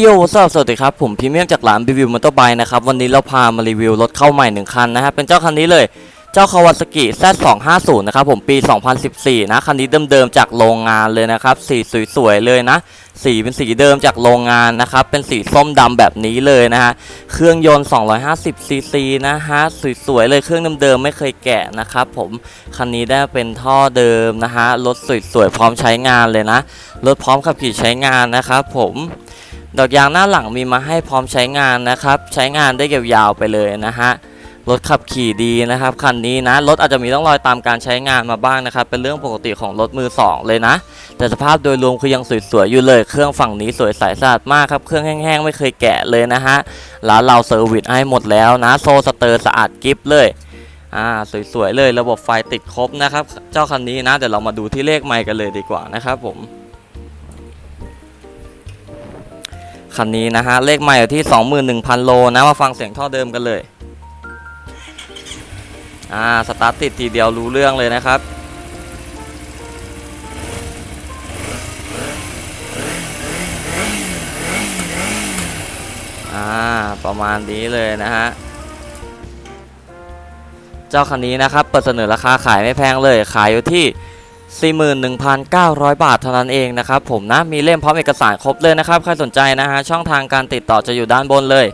โยสวัสดีครับ ผมพรีเมียมจากร้านรีวิวมอเตอร์ไบค์นะครับ วันนี้เราพามารีวิวรถเข้าใหม่หนึ่งคันนะฮะเป็นเจ้าคันนี้เลยเจ้าคาวาซากิ Z250 นะครับผมปี 2014 นะ คันนี้เดิมๆจากโรงงานเลยนะครับ สีสวยๆเลยนะ สีเป็นสีเดิมจากโรงงานนะครับ เป็นสีส้มดำแบบนี้เลยนะฮะ เครื่องยนต์ 250ซีซีนะฮะ สวยๆเลยเครื่องเดิมๆไม่เคยแกะนะครับผม คันนี้ได้เป็นท่อเดิมนะฮะ รถสวยๆพร้อมใช้งานเลยนะ รถพร้อมขับขี่ใช้งานนะครับผม ดอกยางหน้าหลังมีมาให้พร้อมใช้งานนะครับ ใช้งานได้ยาวๆไปเลยนะฮะรถขับขี่ดีนะครับคันนี้นะรถอาจจะมีต้องรอยตามการใช้งานมาบ้างนะครับ เป็นเรื่องปกติของรถมือสองเลยนะ แต่สภาพโดยรวมคือยังสวยๆอยู่เลย เครื่องฝั่งนี้สวยใสสะอาดมากครับ เครื่องแห้งๆ ไม่เคยแกะเลยนะฮะร้านเราเซอร์วิสให้หมดแล้วนะ โซสเตอร์สะอาดกิฟเลยอ่าสวยๆเลย ระบบไฟติดครบนะครับ เจ้าคันนี้นะเดี๋ยวเรามาดูที่เลขไมค์กันเลยดีกว่านะครับผม คันนี้นะฮะ เลขไมค์อยู่ที่ 21,000 โลนะ มาฟังเสียงท่อเดิมกันเลย อ่า สตาร์ทติดทีเดียวรู้เรื่องเลยนะครับอ่าประมาณนี้เลยนะฮะ เจ้าคันนี้นะครับ เปิดเสนอราคาขายไม่แพงเลย ขายอยู่ที่ 41,900 บาทเท่านั้นเองนะครับผมนะมีเล่มพร้อมเอกสารครบเลยนะครับใครสนใจนะฮะช่องทางการติดต่อจะอยู่ด้านบนเลย